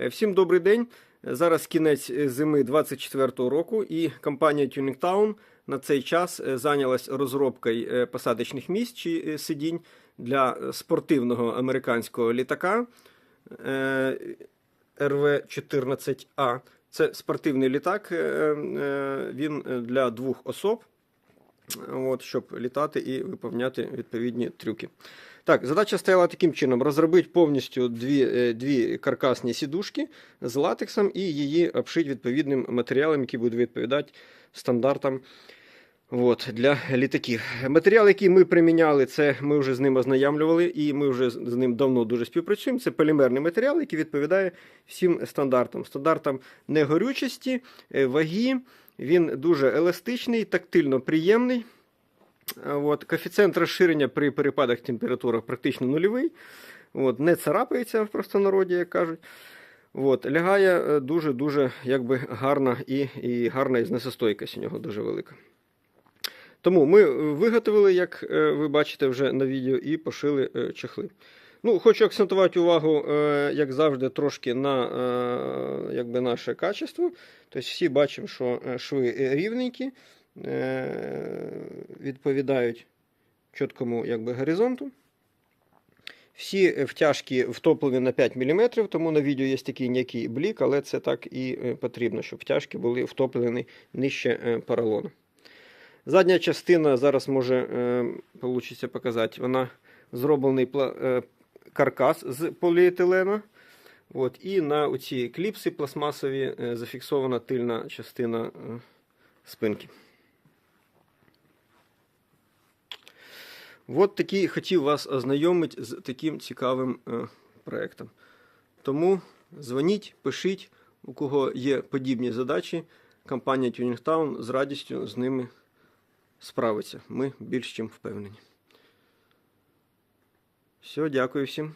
Е, Всім добрий день. Зараз кінець е, зими 24-го року, і компанія Tuning на цей час е, зайнялась розробкою посадочних місць чи сидінь для спортивного американського літака е, РВ-14А. Це спортивний літак. Він для двох особ, от, щоб літати і виповняти відповідні трюки. Так, задача стояла таким чином: розробити повністю дві, е, дві каркасні сідушки з латексом і її обшити відповідним матеріалом, який буде відповідати стандартам от, для літаків. Матеріал, який ми приміняли, це ми вже з ним ознайомлювали, і ми вже з ним давно дуже співпрацюємо. Це полімерний матеріал, який відповідає всім стандартам. Стандартам негорючості, е, ваги. Він дуже еластичний, тактильно приємний. От, коефіцієнт розширення при перепадах температури практично нульовий. От, не царапається в простонароді, як кажуть. От, лягає е, дуже-дуже гарна і, і гарна знесостойкість у нього дуже велика. Тому ми е, виготовили, як е, ви бачите вже на відео, і пошили чехли. Ну, хочу акцентувати увагу, е, як завжди, трошки на е, якби, наше качество. Тобто всі бачимо, що е, шви рівненькі, відповідають чіткому якби, горизонту. Всі втяжки втоплені на 5 мм, тому на відео є такий ніякий блік, але це так і потрібно, щоб втяжки були втоплені нижче поролону. Задня частина зараз може е, получиться показати. Вона зроблений каркас з поліетилена. От, і на ці кліпси пластмасові е, зафіксована тильна частина е, спинки. От такий хотів вас ознайомити з таким цікавим е, проєктом. Тому дзвоніть, пишіть, у кого є подібні задачі. Компанія Tuning Town з радістю з ними справиться. Ми більш чим впевнені. Все, дякую всім.